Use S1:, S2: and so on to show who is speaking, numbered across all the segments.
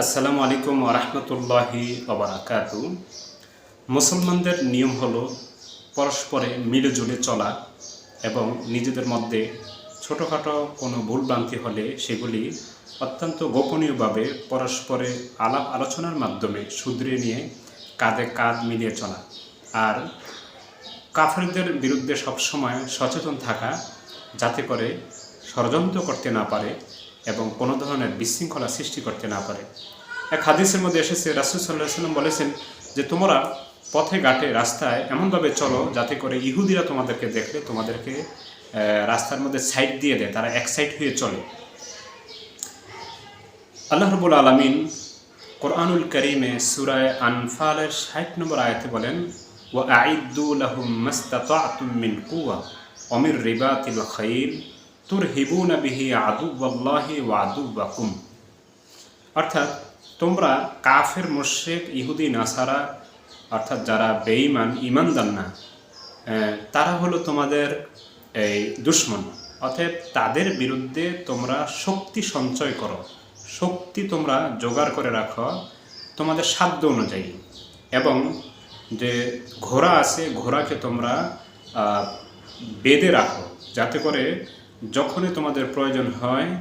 S1: আসসালামু আলাইকুম রহমতুল্লাহি ওবরাকাতু মুসলমানদের নিয়ম হলো পরস্পরে মিলেজুলে চলা এবং নিজেদের মধ্যে ছোটোখাটো কোনো ভুলভ্রান্তি হলে সেগুলি অত্যন্ত গোপনীয়ভাবে পরস্পরে আলাপ আলোচনার মাধ্যমে শুধরে নিয়ে কাঁধে কাঁধ মিলিয়ে চলা। আর কাফেরদের বিরুদ্ধে সবসময় সচেতন থাকা, যাতে করে ষড়যন্ত্র করতে না পারে এবং কোনো ধরনের বিশৃঙ্খলা সৃষ্টি করতে না পারে। এক হাদিসের মধ্যে এসেছে, রাসুল সাল্লাহ সাল্লাম বলেছেন যে, তোমরা পথে, ঘাটে, রাস্তায় এমনভাবে চলো যাতে করে ইহুদিরা তোমাদেরকে দেখলে, তোমাদেরকে রাস্তার মধ্যে সাইড দিয়ে দেয়, তারা এক সাইড হয়ে চলে। আল্লাহ রবুল আলমিন কোরআনুল করিমে সুরায় আনফালের ষাট নম্বর আয়াতে বলেন ও আইদু লাহুম মাস্তাতাতুম মিন কুওয়া, অমির রিবাতিল খাইল তুর বিহি ওয়া আদুব্বাকুম অর্থাৎ তোমরা কাফের মোশেক ইহুদি, নাসারা, অর্থাৎ যারা বেঈমান ইমানদার না তারা হলো তোমাদের এই দুশ্মন। অতএব তাদের বিরুদ্ধে তোমরা শক্তি সঞ্চয় করো, শক্তি তোমরা জোগাড় করে রাখো তোমাদের সাধ্য অনুযায়ী। এবং যে ঘোড়া আছে, ঘোড়াকে তোমরা বেঁধে রাখো, যাতে করে যখনই তোমাদের প্রয়োজন হয়,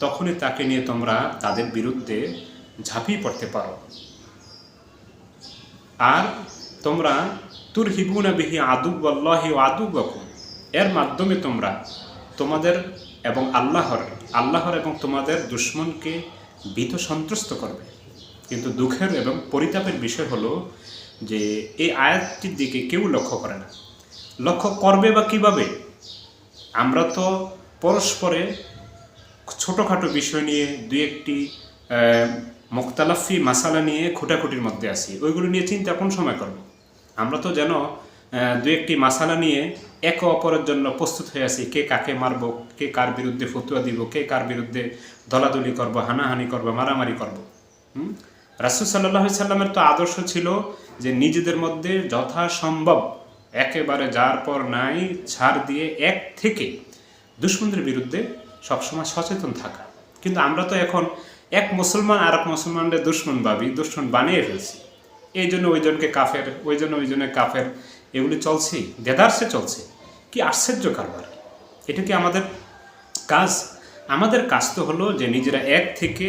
S1: তখনই তাকে নিয়ে তোমরা তাদের বিরুদ্ধে ঝাঁপিয়ে পড়তে পারো। আর তোমরা তুর হিবুনা বিহি আদুব্বাল্লাহি ও আদুব্বাকুম এর মাধ্যমে তোমরা তোমাদের এবং আল্লাহর আল্লাহর এবং তোমাদের দুশ্মনকে ভীত সন্ত্রস্ত করবে। কিন্তু দুঃখের এবং পরিতাপের বিষয় হলো যে, এই আয়াতটির দিকে কেউ লক্ষ্য করে না। লক্ষ্য করবে বা কীভাবে? আমরা তো পরস্পরে ছোটোখাটো বিষয় নিয়ে দুই একটি মোক্তালাফি মাসালা নিয়ে খুঁটাখুটির মধ্যে আসি ওইগুলো নিয়ে চিন্তা কোন সময় করব? আমরা তো যেন দু একটি মাসালা নিয়ে একে অপরের জন্য প্রস্তুত হয়ে আছি। কে কাকে মারব, কে কার বিরুদ্ধে ফতুয়া দিব, কে কার বিরুদ্ধে দলাদলি করব, হানাহানি করব, মারামারি করব। রাসুল সাল্লাহ সাল্লামের তো আদর্শ ছিল যে নিজেদের মধ্যে যথাসম্ভব একেবারে যার পর নাই, ছাড় দিয়ে এক থেকে দুশ্মনদের বিরুদ্ধে সবসময় সচেতন থাকা। কিন্তু আমরা তো এখন এক মুসলমান আর এক মুসলমানদের দুশ্মন ভাবি, দুশ্মন বানিয়ে ফেলছি। এই জন্য ওইজনকে কাফের, ওই জন্য ওইজনের কাফের, এগুলি চলছেই দেদারসে চলছে। কি আশ্চর্য কারবার। এটা কি আমাদের কাজ? আমাদের কাজ তো হলো যে নিজেরা এক থেকে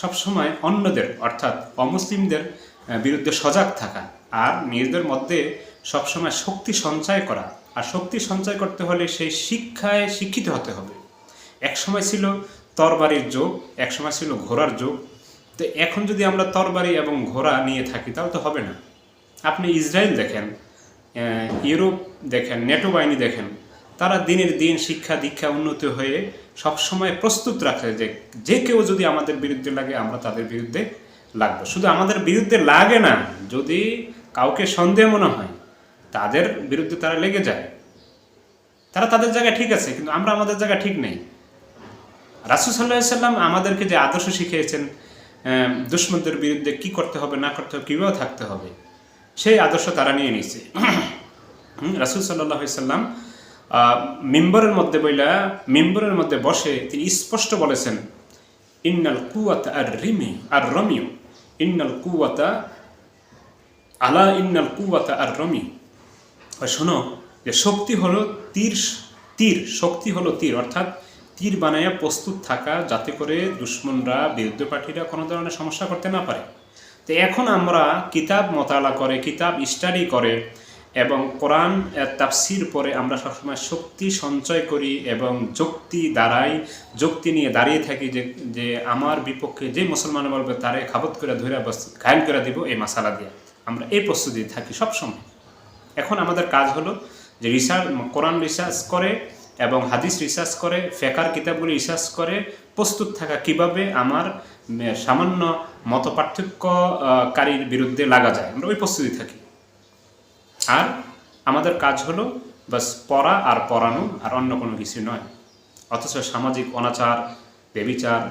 S1: সবসময় অন্যদের, অর্থাৎ অমুসলিমদের বিরুদ্ধে সজাগ থাকা। আর নিজেদের মধ্যে সবসময় শক্তি সঞ্চয় করা। আর শক্তি সঞ্চয় করতে হলে সেই শিক্ষায় শিক্ষিত হতে হবে। এক সময় ছিল তরবারির যোগ এক সময় ছিল ঘোড়ার যোগ। তো এখন যদি আমরা তরবারি এবং ঘোড়া নিয়ে থাকি, তাহলে তো হবে না। আপনি ইসরায়েল দেখেন ইউরোপ দেখেন, নেটো বাহিনী দেখেন, তারা দিনের দিন শিক্ষা দীক্ষা উন্নত হয়ে সবসময় প্রস্তুত রাখে যে যে কেউ যদি আমাদের বিরুদ্ধে লাগে, আমরা তাদের বিরুদ্ধে লাগবো। শুধু আমাদের বিরুদ্ধে লাগে না, যদি কাউকে সন্দেহ মনে হয় তাদের বিরুদ্ধে তারা লেগে যায়। তারা তাদের জায়গায় ঠিক আছে, কিন্তু আমরা আমাদের জায়গায় ঠিক নেই। রাসুল সাল্লাহ সাল্লাম আমাদেরকে যে আদর্শ শিখিয়েছেন দুশ্মনদের বিরুদ্ধে কি করতে হবে, না করতে হবে, কীভাবে থাকতে হবে, সেই আদর্শ তারা নিয়ে নিয়েছে। রাসুল সাল্লাহ সাল্লাম মিম্বরের মধ্যে বইলা, মেম্বরের মধ্যে বসে তিনি স্পষ্ট বলেছেন, ইন্নাল কুয়াতা আর রিমি আর রমিও ইন্নাল কুয়াতা আলা ইন্নাল কুয়াতা আর রমি শোনো, যে শক্তি হলো তীর তীর, শক্তি হলো তীর, অর্থাৎ তীর বানাইয়া প্রস্তুত থাকা যাতে করে দুশ্মনরা, বিরুদ্ধ পার্টিরা কোনো ধরনের সমস্যা করতে না পারে। তো এখন আমরা কিতাব মতালা করে, কিতাব স্টাডি করে এবং কোরআন তাফসির পরে আমরা সবসময় শক্তি সঞ্চয় করি এবং যুক্তি দাঁড়াই যুক্তি নিয়ে দাঁড়িয়ে থাকি যে যে আমার বিপক্ষে যে মুসলমান বলবে, তারে খাবত করে ধরে ঘায়ল করে দিব এই মশালা দিয়ে। আমরা এই প্রস্তুতি থাকি সবসময়। এখন আমাদের কাজ হলো যে রিসার্চ কোরআন রিসার্চ করে এবং হাদিস রিসার্চ করে ফেকার কিতাবগুলি রিসার্চ করে, প্রস্তুত থাকা কীভাবে আমার সামান্য মত পার্থক্যকারীর বিরুদ্ধে লাগা যায়। আমরা ওই প্রস্তুতি থাকি। আর আমাদের কাজ হলো বাস পড়া আর পড়ানো আর অন্য কোনো কিছু নয়। অথচ সামাজিক অনাচার, বেবিচার,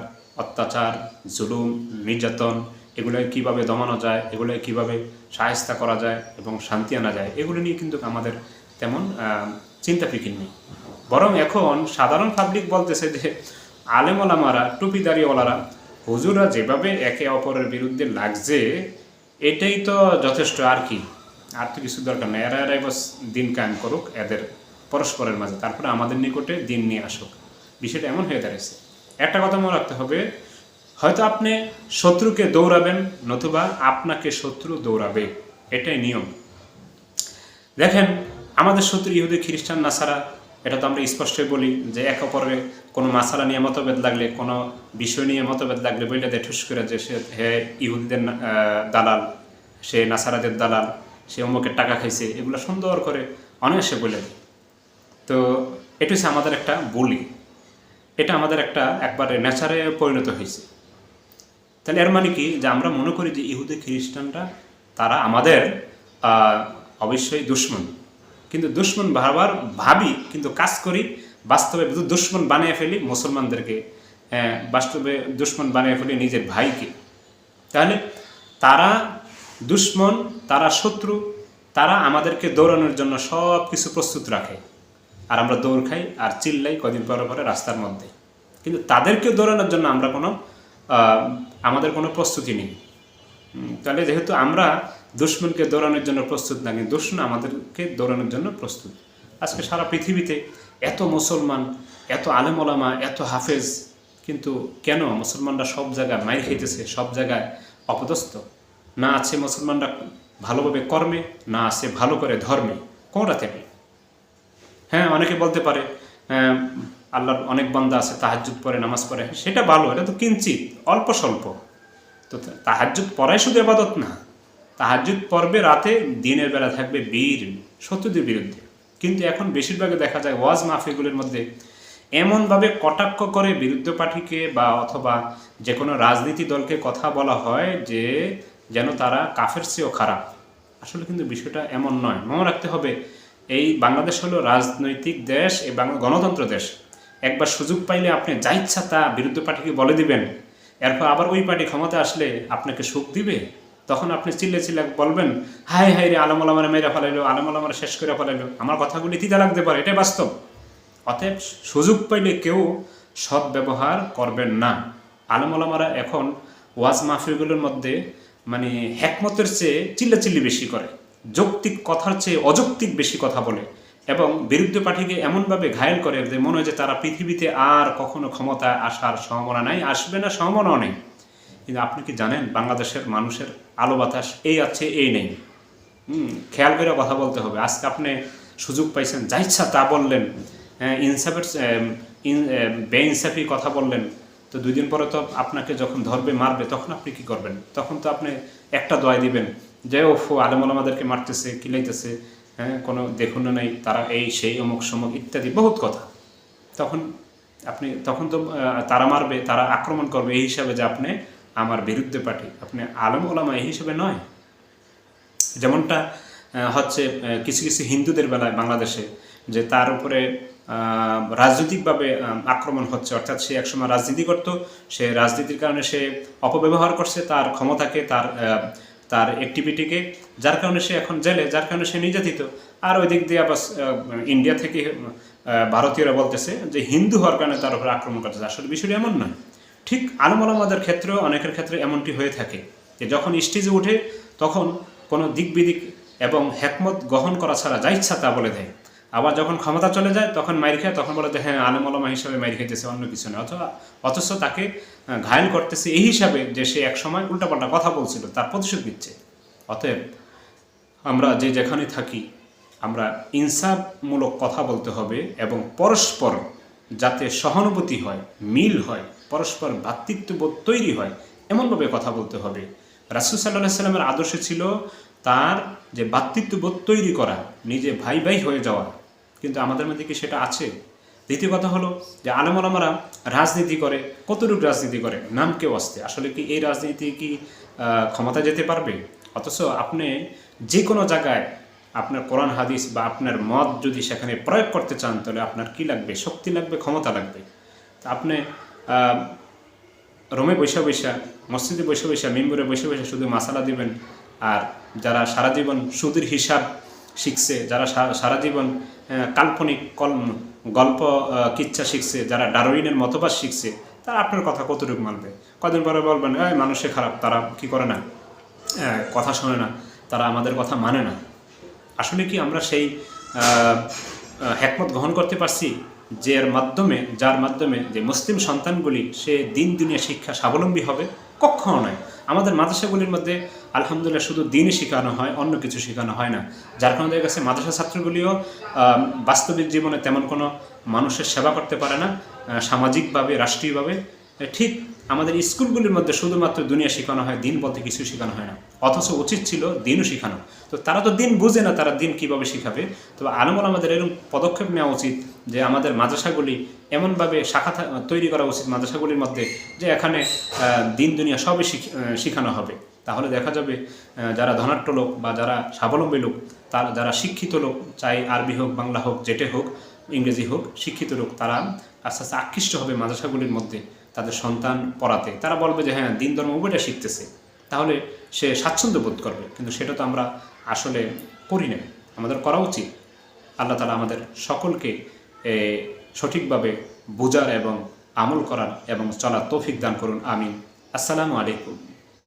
S1: অত্যাচার, জুলুম, নির্যাতন এগুলো কীভাবে দমানো যায় এগুলো কীভাবে সাহেস্তা করা যায় এবং শান্তি আনা যায়, এগুলো নিয়ে কিন্তু আমাদের তেমন চিন্তা ফিকির নেই। বরং এখন সাধারণ পাবলিক বলতেছে যে আলেমওয়ালামারা টুপিদারিওয়ালারা হুজুরা যেভাবে একে অপরের বিরুদ্ধে লাগছে, এটাই তো যথেষ্ট, আর কি? আর তো কিছু দরকার নেই। এরা এরাই বাস দিন কায়েম করুক, এদের পরস্পরের মাঝে, তারপরে আমাদের নিকটে দিন নিয়ে আসুক। বিষয়টা এমন হয়ে দাঁড়িয়েছে একটা কথা মনে রাখতে হবে হয়তো আপনি শত্রুকে দৌড়াবেন, নতুবা আপনাকে শত্রু দৌড়াবে। এটাই নিয়ম। দেখেন, আমাদের শত্রু ইহুদি, খ্রিস্টান, নাসারা, এটা তো আমরা স্পষ্টই বলি যে এক অপরে কোনো মাসালা নিয়ে মতভেদ লাগলে, কোনো বিষয় নিয়ে মতভেদ লাগলে বইটা দেয় ঠুস করে যে সে, হে ইহুদিদের দালাল, সে নাসারাদের দালাল, সে অমুকের টাকা খাইছে, এগুলো সুন্দর করে অনায়াসে বলে তো এটা হচ্ছে আমাদের একটা বলি। এটা আমাদের একটা একবারে নেচারে পরিণত হয়েছে। তাহলে এর মানে কি? যে আমরা মনে করি যে ইহুদি খ্রিস্টানরা, তারা আমাদের অবশ্যই দুশ্মন। কিন্তু দুশ্মন ভাবার ভাবি, কিন্তু কাজ করি, বাস্তবে দুশ্মন বানিয়ে ফেলি মুসলমানদেরকে বাস্তবে দুশ্মন বানিয়ে ফেলি নিজের ভাইকে। তাহলে তারা দুশ্মন, তারা শত্রু, তারা আমাদেরকে দৌড়ানোর জন্য সব কিছু প্রস্তুত রাখে। আর আমরা দৌড় খাই আর চিল্লাই কদিন পরে পরে রাস্তার মধ্যে। কিন্তু তাদেরকে দৌড়ানোর জন্য আমরা কোনো আমাদের কোনো প্রস্তুতি নেই। তাহলে যেহেতু আমরা দুশ্মনকে দৌড়ানোর জন্য প্রস্তুত না, কিন্তু দুশ্মন আমাদেরকে দৌড়ানোর জন্য প্রস্তুত। আজকে সারা পৃথিবীতে এত মুসলমান, এত আলেমলামা, এত হাফেজ, কিন্তু কেন মুসলমানরা সব জায়গায় মাইর খাইতেছে, সব জায়গায় অপদস্থ? না আছে মুসলমানরা ভালোভাবে কর্মে, না আছে ভালো করে ধর্মে। কোনটা থেকে? হ্যাঁ অনেকে বলতে পারে আল্লাহর অনেক বান্দা আছে, তাহাজ্জুদ পরে নামাজ পড়ে। সেটা ভালো, এটা তো কিঞ্চিত, অল্প স্বল্প। তো তাহাজ্জুদ পড়াই শুধু আবাদত না, তাহাজ্জুদ পর্বে রাতে, দিনের বেলা থাকবে বীর, শত্রুদের বিরুদ্ধে। কিন্তু এখন বেশিরভাগে দেখা যায় ওয়াজ মাহফিলগুলির মধ্যে এমনভাবে কটাক্ষ করে বিরুদ্ধ পার্টিকে বা অথবা যে কোনো রাজনীতি দলকে কথা বলা হয় যে, যেন তারা কাফের চেয়েও খারাপ। আসলে কিন্তু বিষয়টা এমন নয়। মনে রাখতে হবে, এই বাংলাদেশ হলো রাজনৈতিক দেশ, এই গণতন্ত্র দেশ। একবার সুযোগ পাইলে আপনি যা ইচ্ছা তা বিরুদ্ধ পার্টিকে বলে দিবেন। এরপর আবার ওই পার্টি ক্ষমতা আসলে আপনাকে সুখ দিবে। তখন আপনি চিল্লে চিল্লে বলবেন হাই হাই রে, আলম আলমারে মেরে ফেলাইলো, আলম আলমারে শেষ করে ফেলাইলো। আমার কথাগুলি তিতা লাগতে পারে, এটাই বাস্তব। অতএব সুযোগ পাইলে কেউ সৎ ব্যবহার করবেন না। আলমলামারা এখন ওয়াজ মাহফিলগুলোর মধ্যে মানে হ্যাকমতের চেয়ে চিল্লাচিল্লি বেশি করে। যৌক্তিক কথার চেয়ে অযৌক্তিক বেশি কথা বলে। এবং বিরুদ্ধ পার্টিকে এমনভাবে ঘায়েল করে যে মনে হয় যে তারা পৃথিবীতে আর কখনো ক্ষমতায় আসার সম্ভাবনা নাই আসবে না সম্ভাবনাও নেই। কিন্তু আপনি কি জানেন বাংলাদেশের মানুষের আলো বাতাস এই আছে এই নেই। হুম, খেয়াল করে কথা বলতে হবে। আজকে আপনি সুযোগ পাইছেন যা ইচ্ছা তা বললেন। হ্যাঁ, ইনসাফের বেইনসাফি কথা বললেন। তো দুই দিন পরে তো আপনাকে যখন ধরবে মারবে তখন আপনি কি করবেন? তখন তো আপনি একটা দোয়াই দিবেন যে ও আলেমল আমাদেরকে মারতেছে কিলাইতেছে। হ্যাঁ কোনো দেখুন নাই, তারা এই সেই অমুক সমুক ইত্যাদি, বহুত কথা। তখন আপনি, তখন তো তারা মারবে, তারা আক্রমণ করবে, এই হিসাবে যে আপনি আমার বিরুদ্ধে পার্টি আপনি আলম ওলামা, এই হিসেবে নয়। যেমনটা হচ্ছে কিছু কিছু হিন্দুদের বেলায় বাংলাদেশে, যে তার উপরে রাজনৈতিকভাবে আক্রমণ হচ্ছে। অর্থাৎ সে একসময় রাজনীতি করত, সে রাজনীতির কারণে সে অপব্যবহার করছে, তার ক্ষমতাকে, তার তার অ্যাক্টিভিটিকে যার কারণে সে এখন জেলে, যার কারণে সে নির্যাতিত। আর ওই দিক দিয়ে আবার ইন্ডিয়া থেকে ভারতীয়রা বলতেছে যে হিন্দু হওয়ার কারণে তার উপর আক্রমণ করতেছে। আসলে বিষয়টি এমন নয়। ঠিক আলম আলমাদের ক্ষেত্রেও, অনেকের ক্ষেত্রে এমনটি হয়ে থাকে যে যখন স্টেজে উঠে, তখন কোনো দিক বিদিক এবং হ্যাকমত গ্রহণ করা ছাড়া যা ইচ্ছা তা বলে দেয়। আবার যখন ক্ষমতা চলে যায়, তখন মাইর খায়, তখন বলে যে হ্যাঁ আলম আলমা হিসাবে মাইর খাইতেছে, অন্য কিছু না। অথবা, অথচ তাকে ঘায়েল করতেছে এই হিসাবে যে সে একসময় উল্টাপাল্টা কথা বলছিল, তার প্রতিশোধ নিচ্ছে। অতএব, আমরা যে যেখানে থাকি, আমরা ইনসাফমূলক কথা বলতে হবে এবং পরস্পর যাতে সহানুভূতি হয়, মিল হয়, পরস্পর ভ্রাতৃত্ববোধ তৈরি হয়, এমনভাবে কথা বলতে হবে। রাসুল সাল্লাহ সাল্লামের আদর্শ ছিল তার যে ভ্রাতৃত্ববোধ তৈরি করা, নিজে ভাই ভাই হয়ে যাওয়া কিন্তু আমাদের মধ্যে কি সেটা আছে? দ্বিতীয় কথা হলো যে আলমলামারা রাজনীতি করে। কতটুকু রাজনীতি করে? নাম কেউ আসতে আসলে কি এই রাজনীতি কি ক্ষমতা যেতে পারবে? অথচ আপনি যে কোনো জায়গায় আপনার কোরআন, হাদিস বা আপনার মত যদি সেখানে প্রয়োগ করতে চান, তাহলে আপনার কি লাগবে? শক্তি লাগবে, ক্ষমতা লাগবে। আপনি রোমে বৈশা বৈশা মসজিদে বৈশা বৈশা মিম্বরে বৈশা বৈশা শুধু মাসালা দিবেন, আর যারা সারা জীবন সুদের হিসাব শিখছে, যারা সারা জীবন কাল্পনিক কল, গল্প কিচ্ছা শিখছে, যারা ডারউইনের মতবাদ শিখছে, তারা আপনার কথা কতটুকু মানবে? কদিন পরে বলবেন, এই, মানুষে খারাপ, তারা কি করে না? কথা শোনে না, তারা আমাদের কথা মানে না। আসলে কি আমরা সেই হ্যাকমত গ্রহণ করতে পারছি যে এর মাধ্যমে, যার মাধ্যমে যে মুসলিম সন্তানগুলি, সে দিন দুনিয়া শিক্ষা স্বাবলম্বী হবে? কখনো নয়। আমাদের মাদ্রাসাগুলির মধ্যে আলহামদুলিল্লাহ শুধু দিনই শেখানো হয়, অন্য কিছু শেখানো হয় না। যার কারণে দেখা গেছে মাদ্রাসা ছাত্রগুলিও বাস্তবিক জীবনে তেমন কোনো মানুষের সেবা করতে পারে না সামাজিকভাবে, রাষ্ট্রীয়ভাবে। ঠিক আমাদের স্কুলগুলির মধ্যে শুধুমাত্র দুনিয়া শেখানো হয়, দিন বলতে কিছু শেখানো হয় না। অথচ উচিত ছিল দিনও শেখানো। তো তারা তো দিন বুঝে না তারা দিন কীভাবে শেখাবে। তবে আলমল আমাদের এরকম পদক্ষেপ নেওয়া উচিত যে আমাদের মাদ্রাসাগুলি এমনভাবে শাখা তৈরি করা উচিত মাদ্রাসাগুলির মধ্যে যে এখানে দিন দুনিয়া সবই শিখ- আহ, হবে। তাহলে দেখা যাবে যারা ধনাঢ্য লোক বা যারা স্বাবলম্বী লোক তার যারা শিক্ষিত লোক চাই আরবি হোক বাংলা হোক যেটে হোক ইংরেজি হোক শিক্ষিত লোক তারা আস্তে আস্তে আকৃষ্ট হবে মাদ্রাসাগুলির মধ্যে তাদের সন্তান পড়াতে। তারা বলবে যে হ্যাঁ দিন ধর্ম উভয়টা শিখতেছে। তাহলে সে স্বাচ্ছন্দ্য বোধ করবে। কিন্তু সেটা তো আমরা আসলে করি না আমাদের করা উচিত। আল্লাহ তালা আমাদের সকলকে সঠিকভাবে বোঝার এবং আমল করার এবং চলার তৌফিক দান করুন আমিন। আসসালামু আলাইকুম।